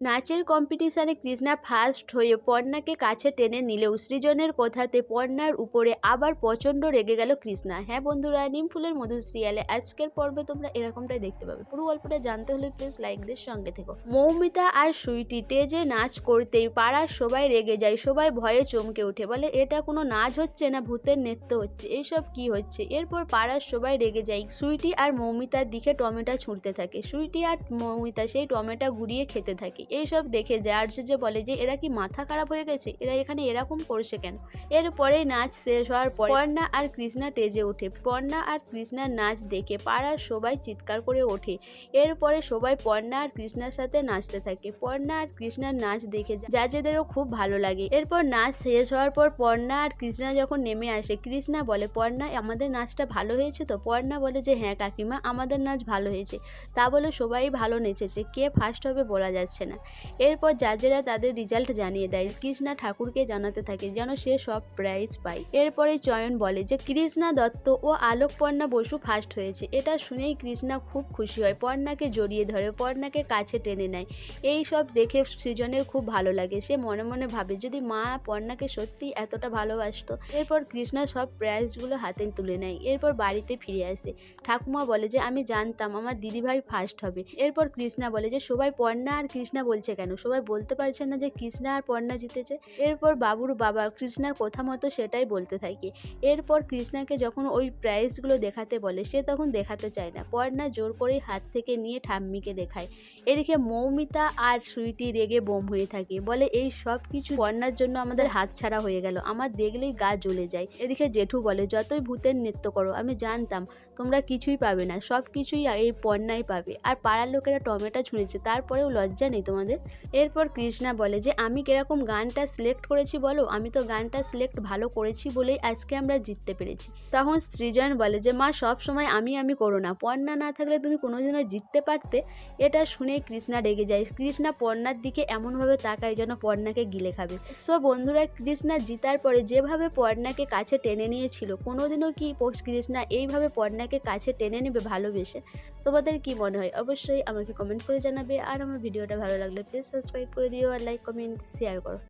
নাচের কম্পিটিশনে কৃষ্ণা ফার্স্ট হয়ে পর্ণাকে কাছে টেনে নিলেও সৃজনের কথাতে পর্ণার উপরে আবার প্রচণ্ড রেগে গেল কৃষ্ণা। হ্যাঁ বন্ধুরা, নিম ফুলের মধুর সিরিয়ালে আজকের পর্বে তোমরা এরকমটাই দেখতে পাবে। পুরো গল্পটা জানতে হলে প্লিজ লাইকদের সঙ্গে থেকো। মৌমিতা আর সুইটি টেজে নাচ করতেই পাড়ার সবাই রেগে যায়, সবাই ভয়ে চমকে ওঠে। বলে, এটা কোনো নাচ হচ্ছে না, ভূতের নৃত্য হচ্ছে। এইসব কি হচ্ছে? এরপর পাড়ার সবাই রেগে যায়, সুইটি আর মৌমিতার দিকে টমেটো ছুঁড়তে থাকে। সুইটি আর মৌমিতা সেই টমেটো গুড়িয়ে খেতে থাকে। এইসব দেখে জার্জ যে বলে যে, এরা কি মাথা খারাপ হয়ে গেছে? এরা এখানে এরকম করছে কেন? এরপরে নাচ শেষ হওয়ার পর পর্ণা আর কৃষ্ণা টেজে ওঠে। পর্ণা আর কৃষ্ণার নাচ দেখে পাড়ার সবাই চিৎকার করে ওঠে। এরপরে সবাই পর্ণা আর কৃষ্ণার সাথে নাচতে থাকে। পর্ণা আর কৃষ্ণার নাচ দেখে জাজেদেরও খুব ভালো লাগে। এরপর নাচ শেষ হওয়ার পর পর্ণা আর কৃষ্ণা যখন নেমে আসে, কৃষ্ণা বলে, পর্ণা, আমাদের নাচটা ভালো হয়েছে তো? পর্ণা বলে যে হ্যাঁ কাকিমা, আমাদের নাচ ভালো হয়েছে। তা বলে সবাই ভালো নেচেছে। কে ফার্স্ট হবে বলা যাচ্ছে না। এরপর জাজেরা তাদের রেজাল্ট জানিয়ে দেয়। কৃষ্ণা ঠাকুরকে জানাতে থাকে যেন সে সব প্রাইজ পায়। এরপরে চয়ন বলে যে, কৃষ্ণা দত্ত ও আলোক পর্ণা বসু ফার্স্ট হয়েছে। এটা শুনেই কৃষ্ণা খুব খুশি হয়। পর্ণাকে জড়িয়ে ধরে, পর্ণাকে কাছে টেনে নেয়। এই সব দেখে সৃজনের খুব ভালো লাগে। সে মনে মনে ভাবে, যদি মা পর্ণাকে সত্যি এতটা ভালোবাসতো? এরপর কৃষ্ণা সব প্রাইজগুলো হাতে তুলে নেয়। এরপর বাড়িতে ফিরে আসে। ঠাকুমা বলে যে, আমি জানতাম, আমার দিদিভাই ফার্স্ট হবে। এরপর কৃষ্ণা বলে যে, সবাই পর্ণা আর কৃষ্ণা বলছে কেন? সবাই বলতে পারছে না যে কৃষ্ণা আর পর্ণা জিতেছে। এরপর বাবুর বাবা কৃষ্ণার কথা মতো সেটাই বলতে থাকে। এরপর কৃষ্ণাকে যখন ওই প্রাইজগুলো দেখাতে বলে, সে তখন দেখাতে চায় না। পর্ণা জোর করেই হাত থেকে নিয়ে ঠাম্মিকে দেখায়। এদিকে মৌমিতা আর সুইটি রেগে বোম হয়ে থাকে। বলে, এই সব কিছু পর্ণার জন্য আমাদের হাত ছাড়া হয়ে গেল। আমার দেখলেই গা জ্বলে যায়। এদিকে জেঠু বলে, যতই ভূতের নৃত্য করো, আমি জানতাম তোমরা কিছুই পাবে না। সব কিছুই এই পর্ণাই পাবে। আর পাড়ার লোকেরা টমেটো ছুঁড়েছে, তারপরেও লজ্জা নেই তোমাদের। এরপর কৃষ্ণা বলে যে, আমি কীরকম গানটা সিলেক্ট করেছি বলো? আমি তো গানটা সিলেক্ট ভালো করেছি বলেই আজকে আমরা জিততে পেরেছি। তখন সৃজন বলে যে, মা, সব সময় আমি আমি করো না। পর্ণা না থাকলে তুমি কোনোদিনও জিততে পারতে। এটা শুনে কৃষ্ণা রেগে যায়। কৃষ্ণা পর্ণার দিকে এমনভাবে তাকায় যেন পর্ণাকে গিলে খাবে। সো বন্ধুরা, কৃষ্ণা জিতার পরে যেভাবে পর্ণাকে কাছে টেনে নিয়েছিল, কোনোদিনও কি কৃষ্ণা এইভাবে পর্ণাকে কাছে টেনে নেবে ভালোবেসে? তোমাদের কি মনে হয়? অবশ্যই আমাকে কমেন্ট করে জানাবে। আর আমার ভিডিওটা ভালো লাগলে প্লিজ সাবস্ক্রাইব করে দিও আর লাইক কমেন্ট শেয়ার করো।